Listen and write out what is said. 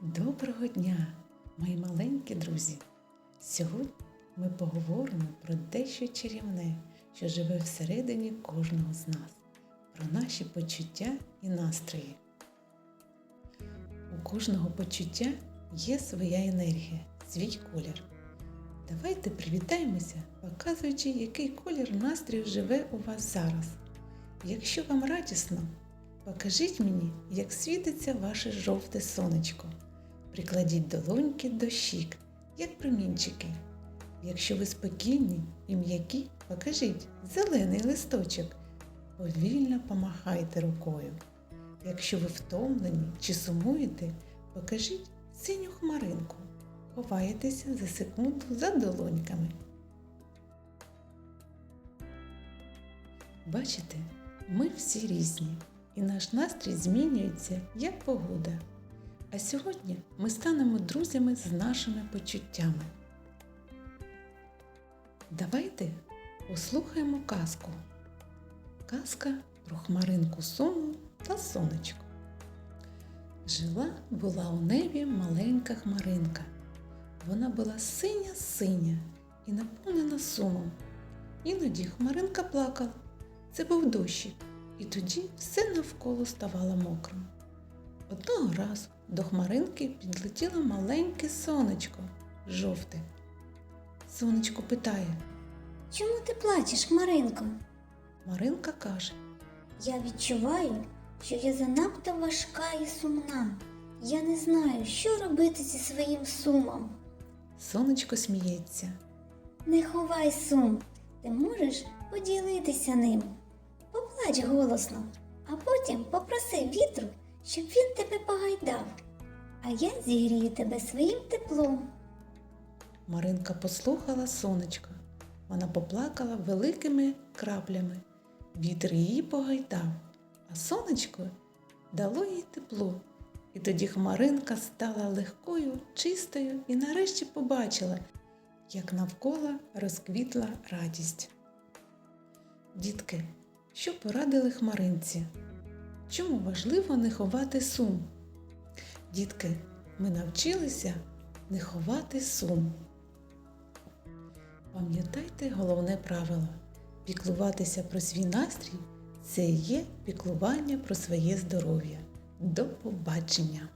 Доброго дня, мої маленькі друзі! Сьогодні ми поговоримо про дещо чарівне, що живе всередині кожного з нас, про наші почуття і настрої. У кожного почуття є своя енергія, свій колір. Давайте привітаємося, показуючи, який колір настрою живе у вас зараз. Якщо вам радісно, покажіть мені, як світиться ваше жовте сонечко. Прикладіть долоньки до щік, як промінчики. Якщо ви спокійні і м'які, покажіть зелений листочок. Повільно помахайте рукою. Якщо ви втомлені чи сумуєте, покажіть синю хмаринку. Ховаєтеся за секунду за долоньками. Бачите, ми всі різні, і наш настрій змінюється як погода. А сьогодні ми станемо друзями з нашими почуттями. Давайте послухаємо казку. Казка про хмаринку суму та сонечко. Жила була у небі маленька хмаринка. Вона була синя-синя і наповнена сумом. Іноді хмаринка плакала. Це був дощик, і тоді все навколо ставало мокрим. Одного разу до хмаринки підлетіло маленьке сонечко жовте. Сонечко питає, Чому ти плачеш, Хмаринко? Маринка каже, Я відчуваю, що я занадто важка і сумна. Я не знаю, що робити зі своїм сумом. сонечко сміється. Не ховай сум, ти можеш поділитися ним. Поплач голосно, а потім попроси вітру, щоб він тебе погайдав. А я зігрію тебе своїм теплом. Маринка послухала сонечка. Вона поплакала великими краплями. Вітер її погайдав, а сонечко дало їй тепло. І тоді хмаринка стала легкою, чистою і нарешті побачила, як навколо розквітла радість. Дітки, що порадили хмаринці? Чому важливо не ховати сум? Дітки, ми навчилися не ховати сум. Пам'ятайте головне правило піклуватися про свій настрій це є піклування про своє здоров'я. До побачення!